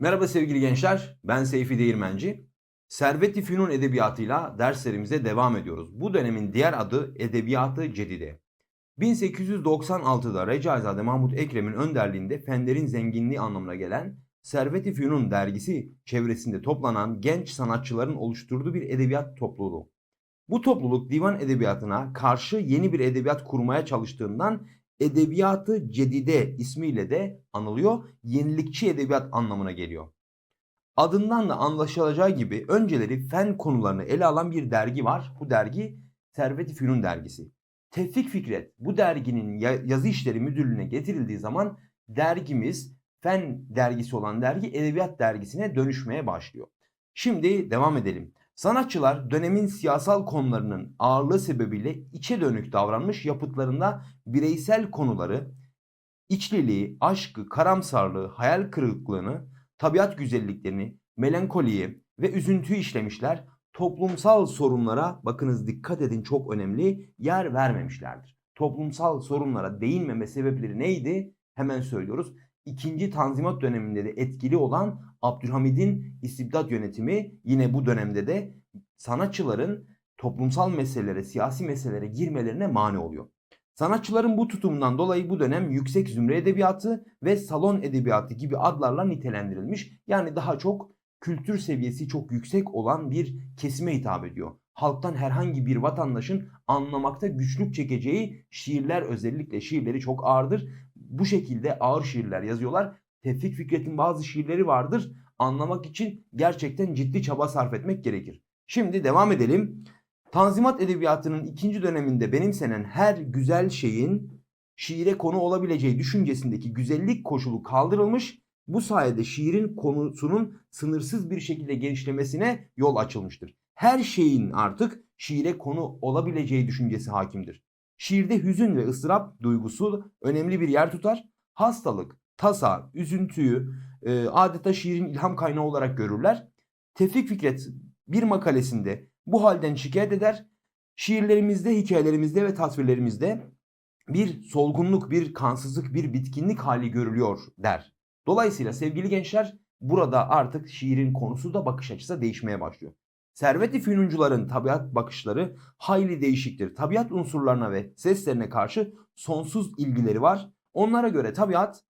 Merhaba sevgili gençler, ben Seyfi Değirmenci. Servet-i Fünun edebiyatıyla derslerimize devam ediyoruz. Bu dönemin diğer adı Edebiyatı Cedide. 1896'da Recaizade Mahmut Ekrem'in önderliğinde fenlerin zenginliği anlamına gelen Servet-i Fünun dergisi çevresinde toplanan genç sanatçıların oluşturduğu bir edebiyat topluluğu. Bu topluluk divan edebiyatına karşı yeni bir edebiyat kurmaya çalıştığından Edebiyatı Cedide ismiyle de anılıyor. Yenilikçi edebiyat anlamına geliyor. Adından da anlaşılacağı gibi önceleri fen konularını ele alan bir dergi var. Bu dergi Servet-i Fünun dergisi. Tevfik Fikret bu derginin ya- yazı işleri müdürlüğüne getirildiği zaman dergimiz fen dergisi olan dergi edebiyat dergisine dönüşmeye başlıyor. Şimdi devam edelim. Sanatçılar dönemin siyasal konularının ağırlığı sebebiyle içe dönük davranmış yapıtlarında bireysel konuları, içliliği, aşkı, karamsarlığı, hayal kırıklığını, tabiat güzelliklerini, melankoliyi ve üzüntüyü işlemişler. Toplumsal sorunlara bakınız dikkat edin çok önemli yer vermemişlerdir. Toplumsal sorunlara değinmeme sebepleri neydi? Hemen söylüyoruz. İkinci Tanzimat döneminde de etkili olan Abdülhamid'in istibdat yönetimi yine bu dönemde de sanatçıların toplumsal meselelere, siyasi meselelere girmelerine mani oluyor. Sanatçıların bu tutumundan dolayı bu dönem yüksek zümre edebiyatı ve salon edebiyatı gibi adlarla nitelendirilmiş. Yani daha çok kültür seviyesi çok yüksek olan bir kesime hitap ediyor. Halktan herhangi bir vatandaşın anlamakta güçlük çekeceği şiirler özellikle şiirleri çok ağırdır. Bu şekilde ağır şiirler yazıyorlar. Tevfik Fikret'in bazı şiirleri vardır. Anlamak için gerçekten ciddi çaba sarf etmek gerekir. Şimdi devam edelim. Tanzimat edebiyatının ikinci döneminde benimsenen her güzel şeyin şiire konu olabileceği düşüncesindeki güzellik koşulu kaldırılmış. Bu sayede şiirin konusunun sınırsız bir şekilde genişlemesine yol açılmıştır. Her şeyin artık şiire konu olabileceği düşüncesi hakimdir. Şiirde hüzün ve ıstırap duygusu önemli bir yer tutar. Hastalık, tasa, üzüntüyü e, adeta şiirin ilham kaynağı olarak görürler. Tevfik Fikret bir makalesinde bu halden şikayet eder. Şiirlerimizde, hikayelerimizde ve tasvirlerimizde bir solgunluk, bir kansızlık, bir bitkinlik hali görülüyor der. Dolayısıyla sevgili gençler burada artık şiirin konusu da bakış açısı da değişmeye başlıyor. Servet-i Fünuncuların tabiat bakışları hayli değişiktir. Tabiat unsurlarına ve seslerine karşı sonsuz ilgileri var. Onlara göre tabiat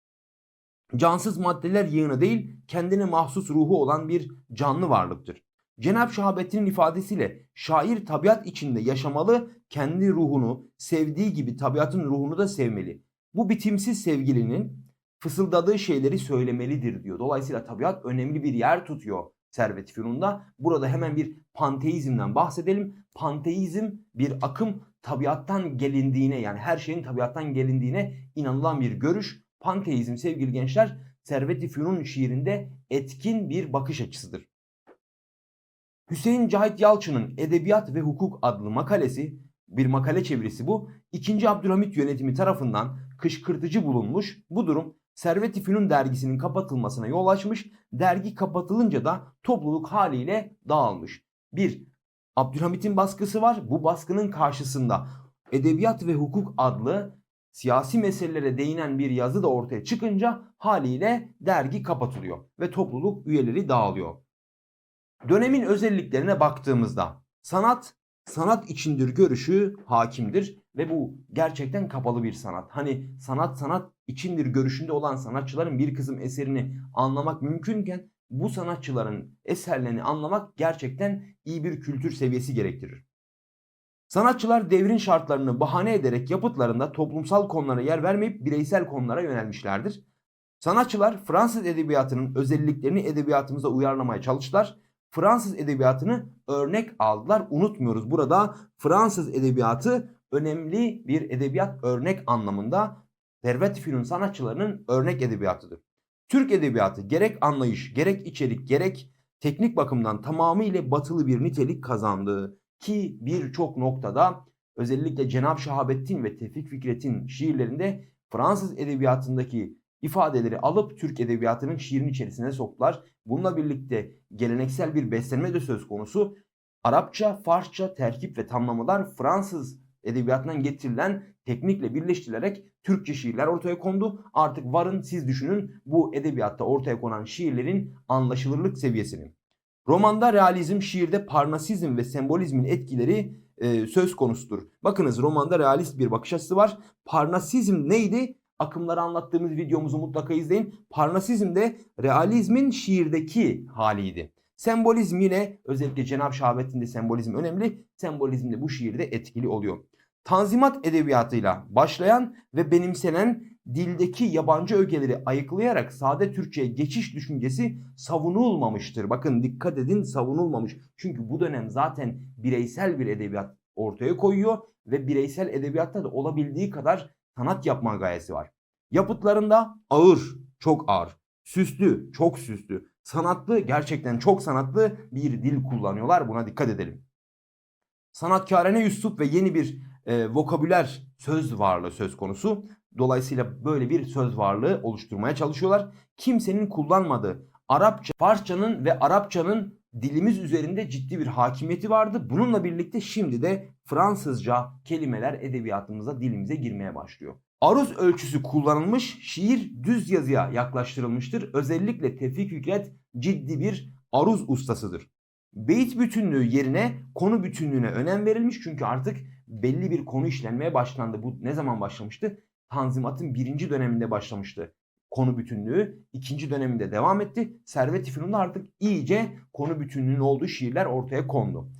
cansız maddeler yığını değil, kendine mahsus ruhu olan bir canlı varlıktır. Cenab-ı Şahabettin'in ifadesiyle şair tabiat içinde yaşamalı, kendi ruhunu sevdiği gibi tabiatın ruhunu da sevmeli. Bu bitimsiz sevgilinin fısıldadığı şeyleri söylemelidir diyor. Dolayısıyla tabiat önemli bir yer tutuyor Servet-i Fünun'da. Burada hemen bir panteizmden bahsedelim. Panteizm bir akım tabiattan gelindiğine yani her şeyin tabiattan gelindiğine inanılan bir görüş. Panteizm sevgili gençler Servet-i Fünun şiirinde etkin bir bakış açısıdır. Hüseyin Cahit Yalçın'ın Edebiyat ve Hukuk adlı makalesi, bir makale çevirisi bu, 2. Abdülhamit yönetimi tarafından kışkırtıcı bulunmuş. Bu durum Servet-i Fünun dergisinin kapatılmasına yol açmış. Dergi kapatılınca da topluluk haliyle dağılmış. Bir, Abdülhamit'in baskısı var. Bu baskının karşısında Edebiyat ve Hukuk adlı siyasi meselelere değinen bir yazı da ortaya çıkınca haliyle dergi kapatılıyor ve topluluk üyeleri dağılıyor. Dönemin özelliklerine baktığımızda sanat sanat içindir görüşü hakimdir ve bu gerçekten kapalı bir sanat. Hani sanat sanat içindir görüşünde olan sanatçıların bir kısım eserini anlamak mümkünken bu sanatçıların eserlerini anlamak gerçekten iyi bir kültür seviyesi gerektirir. Sanatçılar devrin şartlarını bahane ederek yapıtlarında toplumsal konulara yer vermeyip bireysel konulara yönelmişlerdir. Sanatçılar Fransız edebiyatının özelliklerini edebiyatımıza uyarlamaya çalıştılar. Fransız edebiyatını örnek aldılar. Unutmuyoruz burada Fransız edebiyatı önemli bir edebiyat örnek anlamında Servet Fünun sanatçılarının örnek edebiyatıdır. Türk edebiyatı gerek anlayış, gerek içerik, gerek teknik bakımdan tamamıyla batılı bir nitelik kazandı. Ki birçok noktada özellikle Cenab-ı Şahabettin ve Tevfik Fikret'in şiirlerinde Fransız edebiyatındaki ifadeleri alıp Türk edebiyatının şiirin içerisine soktular. Bununla birlikte geleneksel bir beslenme de söz konusu. Arapça, Farsça, terkip ve tamlamalar Fransız edebiyatından getirilen teknikle birleştirilerek Türkçe şiirler ortaya kondu. Artık varın siz düşünün bu edebiyatta ortaya konan şiirlerin anlaşılırlık seviyesini. Romanda realizm, şiirde parnasizm ve sembolizmin etkileri e, söz konusudur. Bakınız romanda realist bir bakış açısı var. Parnasizm neydi? Akımları anlattığımız videomuzu mutlaka izleyin. Parnasizm de realizmin şiirdeki haliydi. Sembolizm yine özellikle Cenab-ı Şahabettin'de sembolizm önemli. Sembolizm de bu şiirde etkili oluyor. Tanzimat edebiyatıyla başlayan ve benimsenen dildeki yabancı ögeleri ayıklayarak sade Türkçe'ye geçiş düşüncesi savunulmamıştır. Bakın dikkat edin savunulmamış. Çünkü bu dönem zaten bireysel bir edebiyat ortaya koyuyor ve bireysel edebiyatta da olabildiği kadar sanat yapma gayesi var. Yapıtlarında ağır, çok ağır, süslü, çok süslü, sanatlı, gerçekten çok sanatlı bir dil kullanıyorlar. Buna dikkat edelim. Sanatkarene Yusuf ve yeni bir e, vokabüler söz varlığı söz konusu. Dolayısıyla böyle bir söz varlığı oluşturmaya çalışıyorlar. Kimsenin kullanmadığı Arapça, Farsçanın ve Arapçanın dilimiz üzerinde ciddi bir hakimiyeti vardı. Bununla birlikte şimdi de Fransızca kelimeler edebiyatımıza, dilimize girmeye başlıyor. Aruz ölçüsü kullanılmış, şiir düz yazıya yaklaştırılmıştır. Özellikle Tevfik Fikret ciddi bir aruz ustasıdır. Beyit bütünlüğü yerine konu bütünlüğüne önem verilmiş çünkü artık belli bir konu işlenmeye başlandı. Bu ne zaman başlamıştı? Tanzimat'ın birinci döneminde başlamıştı konu bütünlüğü. ikinci döneminde devam etti. Servet-i Fünun'da artık iyice konu bütünlüğünün olduğu şiirler ortaya kondu.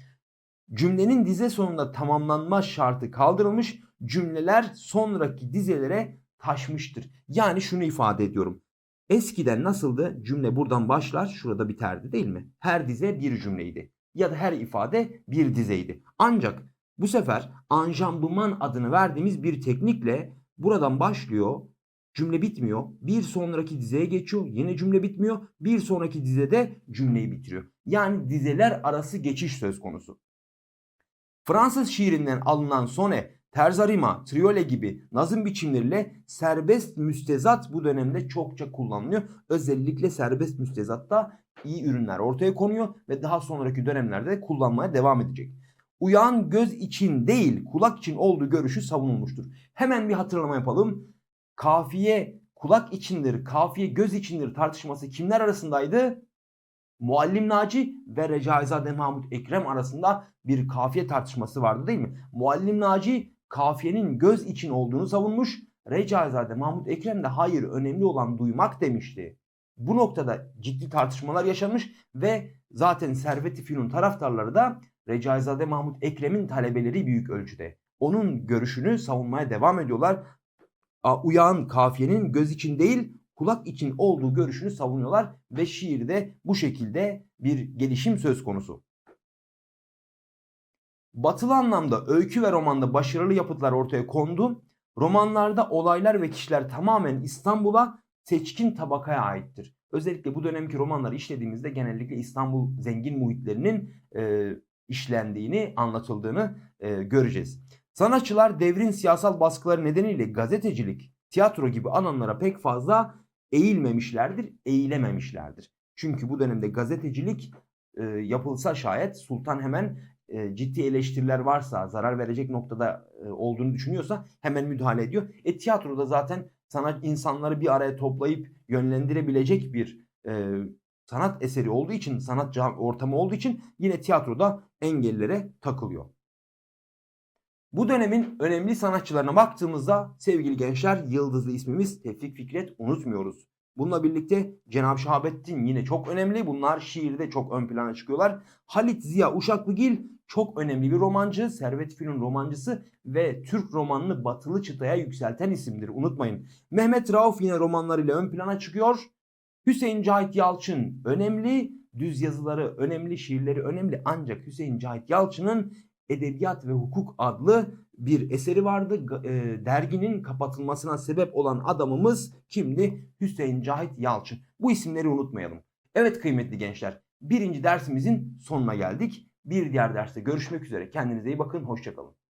Cümlenin dize sonunda tamamlanma şartı kaldırılmış, cümleler sonraki dizelere taşmıştır. Yani şunu ifade ediyorum. Eskiden nasıldı? Cümle buradan başlar, şurada biterdi değil mi? Her dize bir cümleydi. Ya da her ifade bir dizeydi. Ancak bu sefer anjambıman adını verdiğimiz bir teknikle buradan başlıyor, cümle bitmiyor. Bir sonraki dizeye geçiyor, yine cümle bitmiyor. Bir sonraki dizede cümleyi bitiriyor. Yani dizeler arası geçiş söz konusu. Fransız şiirinden alınan sone, terzarima, triole gibi nazım biçimleriyle serbest müstezat bu dönemde çokça kullanılıyor. Özellikle serbest müstezatta iyi ürünler ortaya konuyor ve daha sonraki dönemlerde de kullanmaya devam edecek. Uyan göz için değil kulak için olduğu görüşü savunulmuştur. Hemen bir hatırlama yapalım. Kafiye kulak içindir, kafiye göz içindir tartışması kimler arasındaydı? Muallim Naci ve Recaizade Mahmut Ekrem arasında bir kafiye tartışması vardı değil mi? Muallim Naci kafiyenin göz için olduğunu savunmuş. Recaizade Mahmut Ekrem de hayır önemli olan duymak demişti. Bu noktada ciddi tartışmalar yaşanmış ve zaten Servet-i Fünun taraftarları da Recaizade Mahmut Ekrem'in talebeleri büyük ölçüde. Onun görüşünü savunmaya devam ediyorlar. Uyan kafiyenin göz için değil kulak için olduğu görüşünü savunuyorlar ve şiirde bu şekilde bir gelişim söz konusu. Batılı anlamda öykü ve romanda başarılı yapıtlar ortaya kondu. Romanlarda olaylar ve kişiler tamamen İstanbul'a seçkin tabakaya aittir. Özellikle bu dönemki romanları işlediğimizde genellikle İstanbul zengin muhitlerinin e, işlendiğini, anlatıldığını e, göreceğiz. Sanatçılar devrin siyasal baskıları nedeniyle gazetecilik, tiyatro gibi alanlara pek fazla eğilmemişlerdir, eğilememişlerdir. Çünkü bu dönemde gazetecilik e, yapılsa şayet sultan hemen e, ciddi eleştiriler varsa, zarar verecek noktada e, olduğunu düşünüyorsa hemen müdahale ediyor. E tiyatroda zaten sanat insanları bir araya toplayıp yönlendirebilecek bir e, sanat eseri olduğu için, sanat ortamı olduğu için yine tiyatroda engellere takılıyor. Bu dönemin önemli sanatçılarına baktığımızda sevgili gençler yıldızlı ismimiz Tevfik Fikret unutmuyoruz. Bununla birlikte Cenab-ı Şahabettin yine çok önemli. Bunlar şiirde çok ön plana çıkıyorlar. Halit Ziya Uşaklıgil çok önemli bir romancı. Servet Fünun romancısı ve Türk romanını batılı çıtaya yükselten isimdir. Unutmayın. Mehmet Rauf yine romanlarıyla ön plana çıkıyor. Hüseyin Cahit Yalçın önemli. Düz yazıları önemli, şiirleri önemli. Ancak Hüseyin Cahit Yalçın'ın Edebiyat ve Hukuk adlı bir eseri vardı. E, derginin kapatılmasına sebep olan adamımız kimdi? Hüseyin Cahit Yalçın. Bu isimleri unutmayalım. Evet kıymetli gençler, birinci dersimizin sonuna geldik. Bir diğer derste görüşmek üzere. Kendinize iyi bakın, hoşçakalın.